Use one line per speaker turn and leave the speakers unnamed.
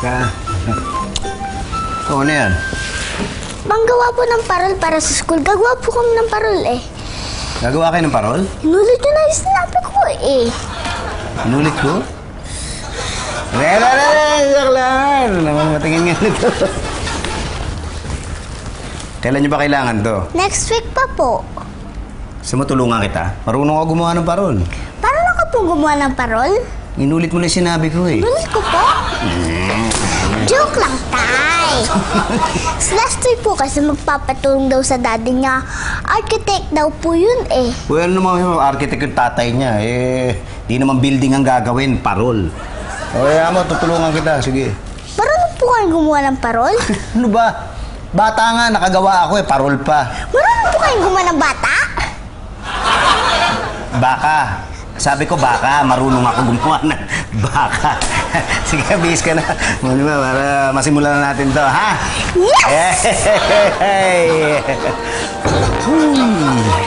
Ka. Oo, ano yan? Panggawa po ng parol para sa school. Gagawa po kami ng parol eh.
Gagawa kayo ng parol?
Inulit yun na yung sinabi ko eh.
Inulit ko? Wala na na, saklan! Ano naman matingin nga nito? Kailan nyo ba kailangan to?
Next week pa po.
Gusto mo kita? Marunong ako gumawa ng parol.
Paano ako pong gumawa ng parol?
Inulit mo na yung sinabi ko eh.
Inulit ko po? Last week po kasi magpapatulong daw sa daddy niya. Architect daw po yun eh.
Well, ano naman yung architect yung tatay niya, eh, di naman building ang gagawin, parol. O, kaya mo, tutulungan kita, sige.
Marunong po kayo gumawa ng parol?
Ano ba? Bata nga, nakagawa ako eh, parol pa.
Marunong po kayo gumawa ng bata?
Baka. Sabi ko baka, marunong ako gumawa ng baka. Sige, bis ka na. Muna ba, para masimulan na natin to, ha?
Yes!
Yay!